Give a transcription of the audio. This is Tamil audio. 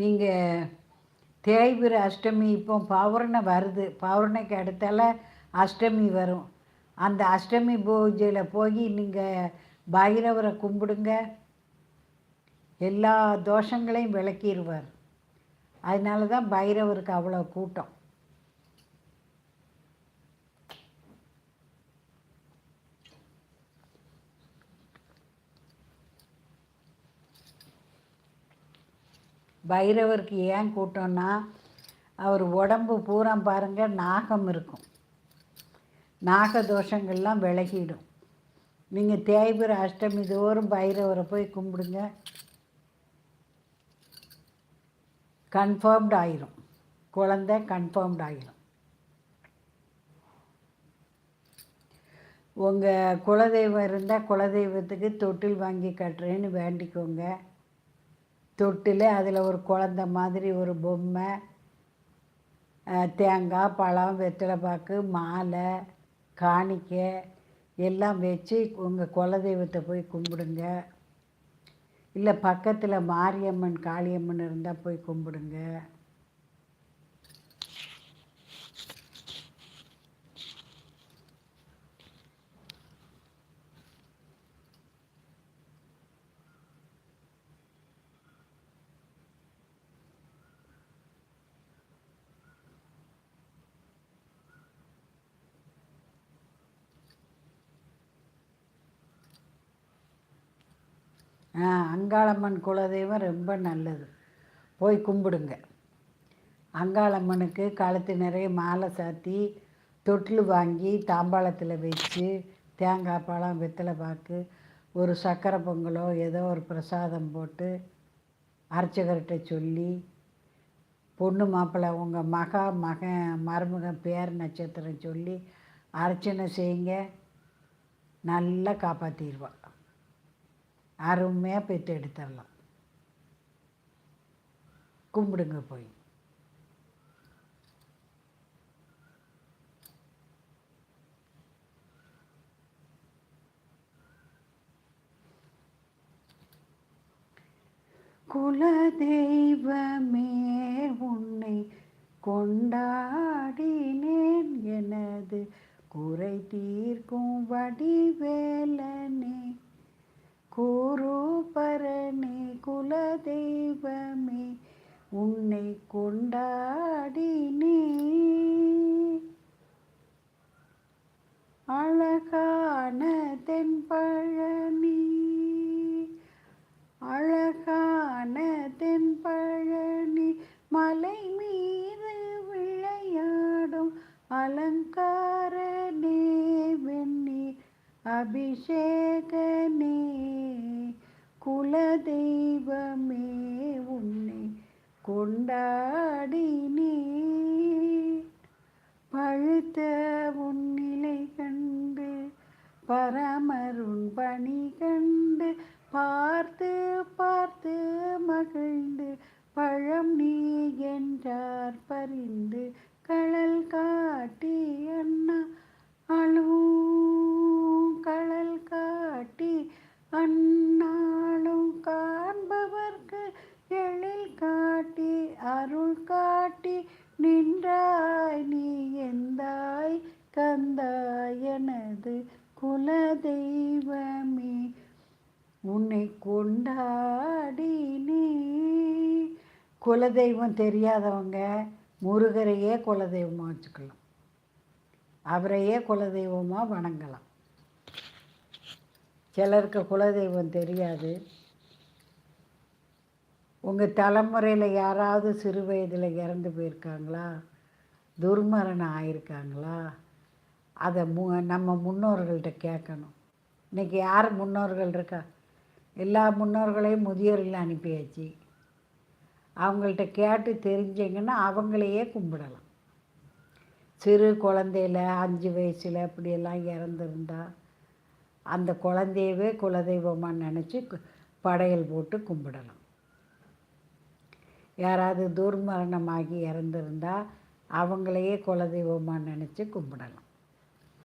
நீங்கள் தேய்பிர அஷ்டமி இப்போ பௌர்ணமி வருது. பௌர்ணைக்கு அடுத்தால அஷ்டமி வரும். அந்த அஷ்டமி பூஜையில் போய் நீங்கள் பைரவரை கும்பிடுங்க. எல்லா தோஷங்களையும் விளக்கிடுவார் அதனால தான் பைரவருக்கு அவ்வளோ கூட்டம். பைரவருக்கு ஏன் கூட்டம்னா அவர் உடம்பு பூரா பாருங்கள் நாகம் இருக்கும். நாக தோஷங்கள்லாம் விலகிடும். நீங்கள் தேய்பிர அஷ்டமி தோறும் பைரவரை போய் கும்பிடுங்க. கன்ஃபார்ம்டு ஆயிரும். குழந்தை கன்ஃபார்ம்டு ஆயிரும். உங்கள் குலதெய்வம் இருந்தால் குலதெய்வத்துக்கு தொட்டில் வாங்கி கட்டுறேன்னு வேண்டிக்கோங்க. தொட்டில் அதில் ஒரு குழந்த மாதிரி ஒரு பொம்மை தேங்காய் பழம் வெத்தலை பாக்கு மாலை காணிக்கை எல்லாம் வச்சு உங்கள் குலதெய்வத்தை போய் கும்பிடுங்க. இல்லை பக்கத்தில் மாரியம்மன் காளியம்மன் இருந்தால் போய் கும்பிடுங்க. அங்காளம்மன் குலதெய்வம் ரொம்ப நல்லது. போய் கும்பிடுங்க. அங்காளம்மனுக்கு கழுத்து நிறைய மாலை சாத்தி தொட்டில் வாங்கி தாம்பாளத்தில் வச்சு தேங்காய் பழம் வெத்தலை பாக்கு ஒரு சக்கரை பொங்கலோ ஏதோ ஒரு பிரசாதம் போட்டு அர்ச்சகர்கிட்ட சொல்லி பொண்ணு மாப்பிள்ளை உங்கள் மகா மகன் மருமகன் பேர் நட்சத்திரம் சொல்லி அர்ச்சனை செய்யுங்க. நல்லா காப்பாற்றிடுவான் அருமையாக பெற்று எடுத்துடலாம். கும்பிடுங்க போய். குலதெய்வமே உன்னை கொண்டாடினேன் எனது குறை தீர்க்கும் வடிவேலனே. அபிஷேகமே குலதெய்வமே உன்னை கொண்டாடினே. பழுத்த உன்னிலை கண்டு பரமருண் பணி கண்டு பார்த்து பார்த்து மகிழ்ந்து பழம் நீ என்றார் பறிந்து கழல் காட்டி அண்ணா. காட்டி நின்றாய் நீ எந்தாய்? கந்தாய் எனது குலதெய்வமே உன்னை கொண்டாடினே குலதெய்வம் தெரியாதவங்க முருகரையே குலதெய்வமாக வச்சுக்கலாம். அவரையே குலதெய்வமாக வணங்கலாம். சிலருக்கு குலதெய்வம் தெரியாது. உங்கள் தலைமுறையில் யாராவது சிறு வயதில் இறந்து போயிருக்காங்களா? துர்மரணம் ஆயிருக்காங்களா? அதை மு நம்ம முன்னோர்கள்ட்ட கேட்கணும் இன்றைக்கி யார் முன்னோர்கள் இருக்கா? எல்லா முன்னோர்களையும் முதியோர்கள் அனுப்பியாச்சு. அவங்கள்ட்ட கேட்டு தெரிஞ்சிங்கன்னா அவங்களையே கும்பிடலாம். சிறு குழந்தையில அஞ்சு வயசில் அப்படியெல்லாம் இறந்துருந்தா அந்த குழந்தையவே குலதெய்வமாக நினச்சி படையல் போட்டு கும்பிடலாம். யாராவது துர்மரணமாகி இறந்துருந்தா அவங்களையே குலதெய்வமாக நினச்சி கும்பிடலாம்.